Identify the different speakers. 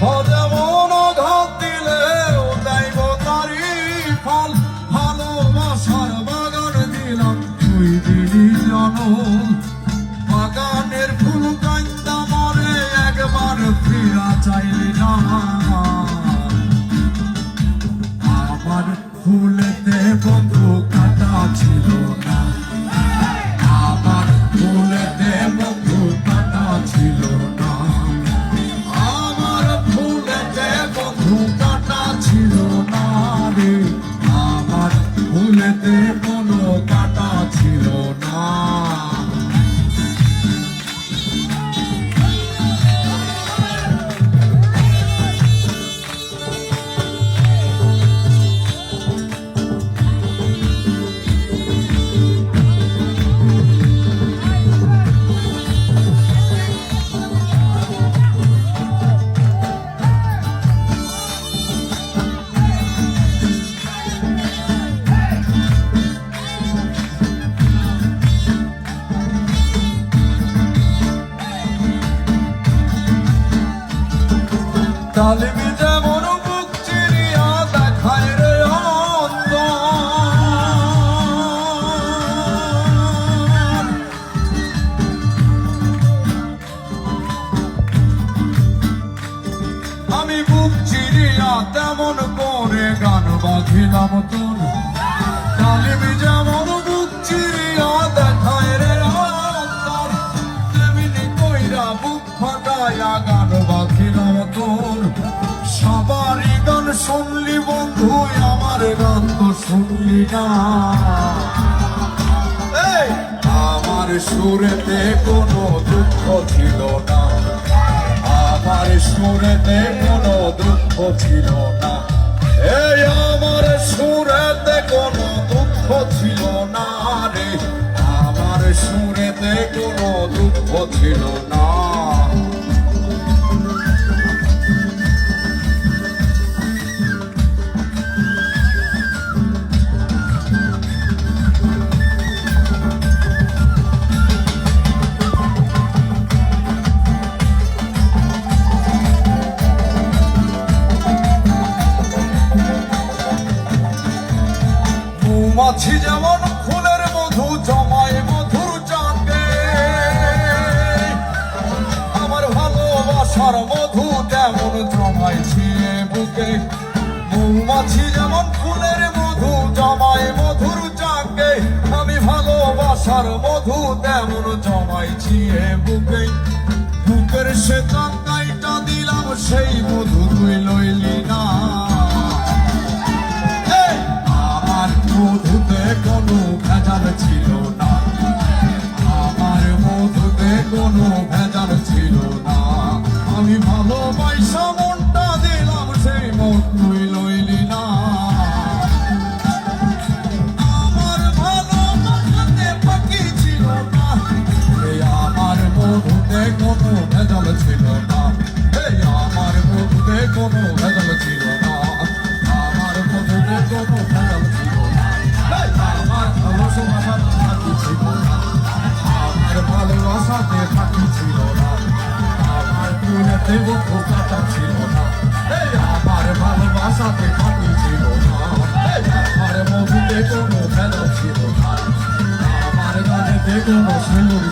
Speaker 1: যেমন ঘাত দিলেও দেব তারি ফল ভালোবাসার বাগান দিলাম। তুই দিলি জনম তালিমি যেমন বুক চিরিয়া দেখায় রে। আমি বুক চিরিয়া তেমন করে গান বাঁধিলাম তোর বন্ধু আমার গান তো শুনলি না। আমার সুরেতে কোনো দুঃখ ছিল না। আমার সুরেতে কোনো দুঃখ ছিল না। এই আমার সুরেতে কোনো দুঃখ ছিল না রে। আমার সুরেতে কোনো দুঃখ ছিল না। মৌমাছি যেমন ফুলের মধু জমায় মধুর চাঁদে। আমার ভালোবাসার মধু তেমন বুকে। মৌমাছি যেমন ফুলের মধু জমায় মধুর চাঁদে। আমি ভালোবাসার মধু তেমন জমাইছি বুকে। বুকের সে চাঁদাইটা দিলাম, সেই মধু তুই লইলি না। হাতে বন্ধু কাটা ছিল না আমার ভালোবাসাতে খাটি ছিল না আমার মধুতে কোনো খেলা ছিল না আমার গানেতে কোনো সুযোগ